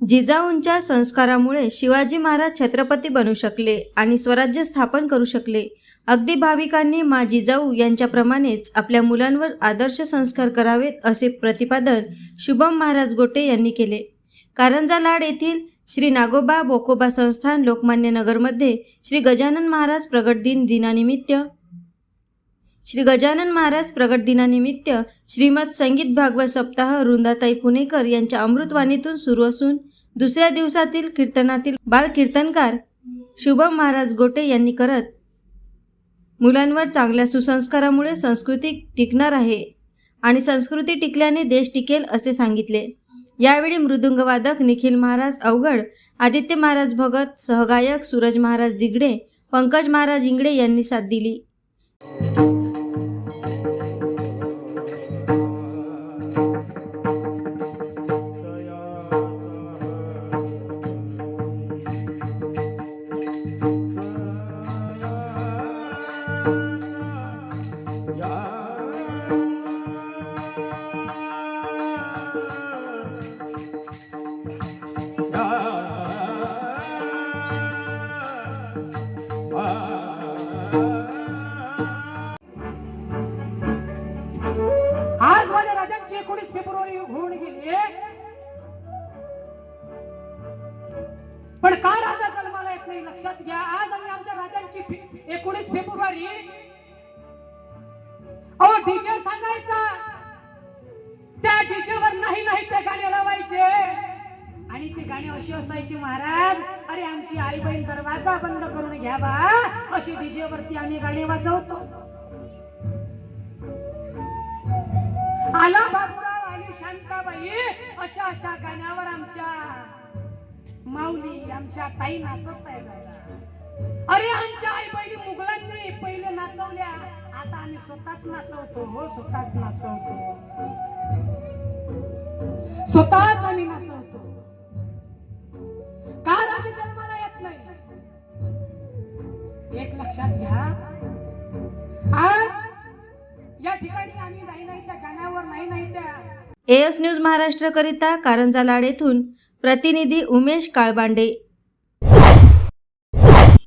जिजाऊंच्या संस्कारामुळे शिवाजी महाराज छत्रपती बनू शकले आणि स्वराज्य स्थापन करू शकले. अगदी भाविकांनी मा जिजाऊ यांच्याप्रमाणेच आपल्या मुलांवर आदर्श संस्कार करावेत असे प्रतिपादन शुभम महाराज गोटे यांनी केले. कारंजा लाड येथील श्री नागोबा बोकोबा संस्थान लोकमान्य नगरमध्ये श्री गजानन महाराज प्रगट दिन दिनानिमित्त श्री गजानन महाराज प्रगट दिनानिमित्त श्रीमद संगीत भागवत सप्ताह रुंदाताई पुणेकर यांच्या अमृतवाणीतून सुरू असून दुसऱ्या दिवसातील कीर्तनातील बालकीर्तनकार शुभम महाराज गोटे यांनी करत मुलांवर चांगल्या सुसंस्कारामुळे संस्कृती टिकणार आहे आणि संस्कृती टिकल्याने देश टिकेल असे सांगितले. यावेळी मृदुंगवादक निखिल महाराज अवघड आदित्य महाराज भगत सहगायक सूरज महाराज दिगडे पंकज महाराज इंगडे यांनी साथ दिली. एकोणीस फेब्रुवारी होऊन गेली पण का राजा जन्माला येत नाही? लक्षात घ्या. आज आम्ही आमच्या राजांची एकोणीस फेब्रुवारी अहो डीजे सांगायचा. त्या डीजे वर नाही नाही ते गाणे लावायचे. आणि ते गाणे अशी असायची महाराज अरे आमची आई बहीण दरवाजा बंद करून घ्यावा अशी डीजे वरती आम्ही गाणे वाजवतो. आला? बाबूराव आली शांताबाई अशा अशा गाण्यावर आमच्या माऊली आमच्या ताई नाचत अरे आमच्या आई बहिणी मुघलांनी पहिले नाचवल्या. आता आम्ही स्वतःच नाचवतो हो स्वतःच नाचवतो. स्वतःच आम्ही नाचवतो. का आम्ही जन्माला येत नाही? एक लक्षात घ्या. आज या ठिकाणी आम्ही नाही नाही त्या गाण्यावर नाही नाही एस एएस न्यूज महाराष्ट्रकरिता कारंजा लाड येथून प्रतिनिधी उमेश काळबांडे.